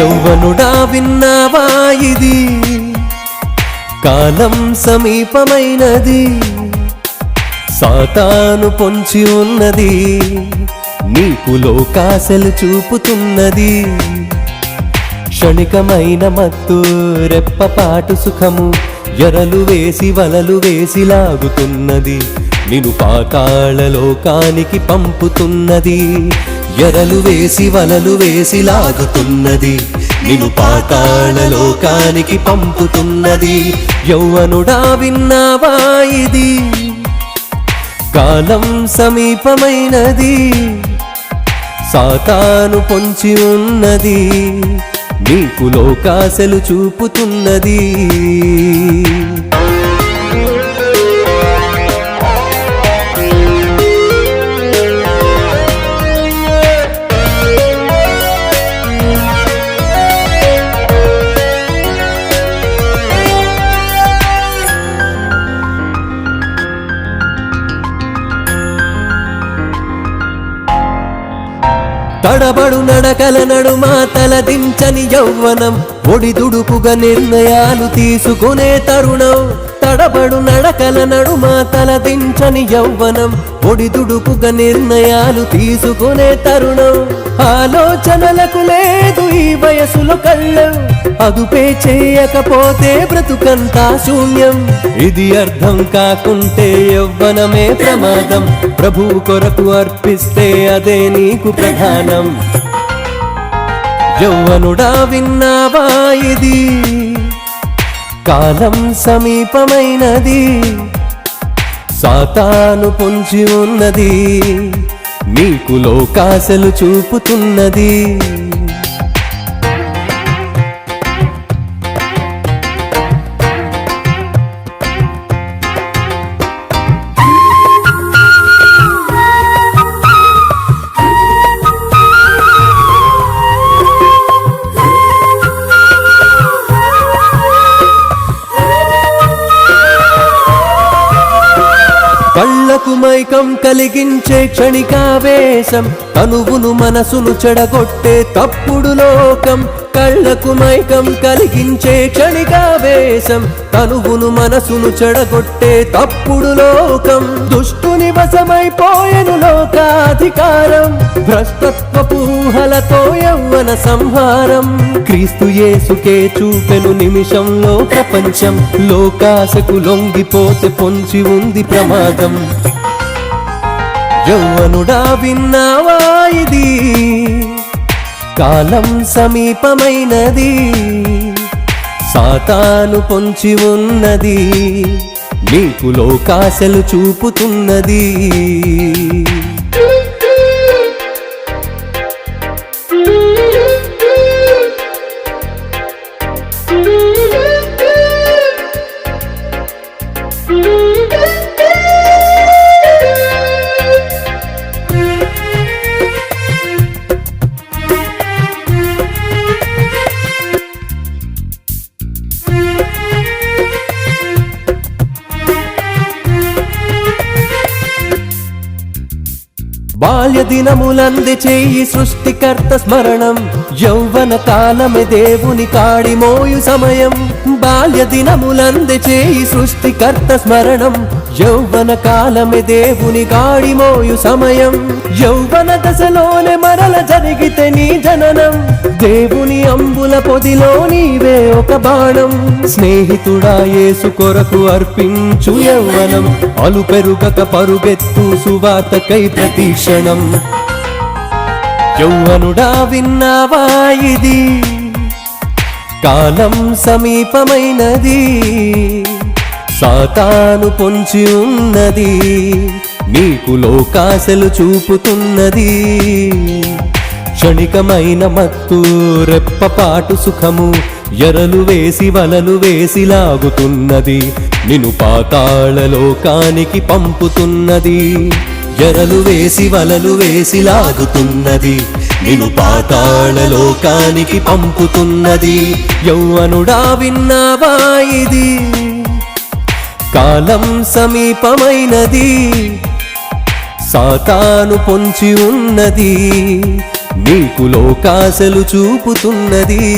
యౌవనుడా విన్నావా ఇది? కాలం సమీపమైనది. సాతాను పొంచి ఉన్నది. నీకు లోకాశలు చూపుతున్నది. క్షణికమైన మత్తు రెప్పపాటు సుఖము ఎరలు వేసి వలలు వేసి లాగుతున్నది. నిను పాతాళ లోకానికి పంపుతున్నది. ఎరలు వేసి వలలు వేసి లాగుతున్నది. నిను పాతాళ లోకానికి పంపుతున్నది. యౌవనుడా విన్నావా ఇది? కాలం సమీపమైనది. సాతాను పొంచి ఉన్నది. నీకు లోకాశలు చూపుతున్నది. తడబడు నడకల నడుమ తలదించని యౌవనం. ఒడిదుడుపుగా నిర్ణయాలు తీసుకునే తరుణం. తడబడు నడకల నడుమ తలదించని యౌవనం. ఒడిదుడుపుగా నిర్ణయాలు తీసుకునే తరుణం. ఆలోచనలకు లేదు ఈ వయసులో కళ్ళం. అదుపే చేయకపోతే బ్రతుకంతా శూన్యం. ఇది అర్థం కాకుంటే యవ్వనమే ప్రమాదం. ప్రభు కొరకు అర్పిస్తే అదే నీకు ప్రధానం. యౌవనుడా విన్నావా ఇది? కాలం సమీపమైనది. సాతాను పొంచి ఉన్నది. నీకు లోకాశలు చూపుతున్నది. కళ్ళకు మైకం కలిగించే క్షణికావేశం అనువును మనసును చెడగొట్టే తప్పుడు లోకం. కళ్ళకు మైకం కలిగించే క్షణికావేశం తనువును మనసును చెడగొట్టే తప్పుడు లోకం. దుష్టుని వశమైపోయెను లోకాధికారం భ్రష్టత్వపు ఊహలతో యవ్వన సంహారం. క్రీస్తు యేసుకే చూపెను నిమిషంలో ప్రపంచం లోకాశకు లొంగిపోతే పొంచి ఉంది ప్రమాదం. యవ్వనుడా విన్నావా ఇది? కాలం సమీపమైనది సాతాను పొంచి ఉన్నది నీకు లోకాశలు చూపుతున్నది. బాల్య దినములంది చేయి సృష్టికర్త స్మరణం. యౌవన కాలమే దేవుని కాడిమోయు సమయం. బాల్య దినములంది చేయి సృష్టికర్త స్మరణం. యౌవన కాలమే దేవుని కాడిమోయు సమయం. యౌవన దశలోనే మరల జరిగితే నీ జననం. దేవుని అంబుల పొదిలో నీవే ఒక బాణం. స్నేహితుడా యేసు కొరకు అర్పించు యౌవనం అలు పెరుగక పరుగెత్తు సువార్తకై ప్రతీక్షణం. యౌవనుడా విన్నావా ఇది? కాలం సమీపమైనది. సాతాను పొంచి ఉన్నది. నీకు లోకాశలు చూపుతున్నది. క్షణికమైన మత్తు రెప్పపాటు సుఖము ఎరలు వేసి వలలు వేసి లాగుతున్నది. నిను పాతాళ లోకానికి పంపుతున్నది. ఎరలు వేసి వలలు వేసి లాగుతున్నది. నిను పాతాళ లోకానికి పంపుతున్నది. యౌవనుడా విన్నావా ఇది? కాలం సమీపమైనది. సాతాను పొంచి ఉన్నది. నీకు లోకాశలు చూపుతున్నది.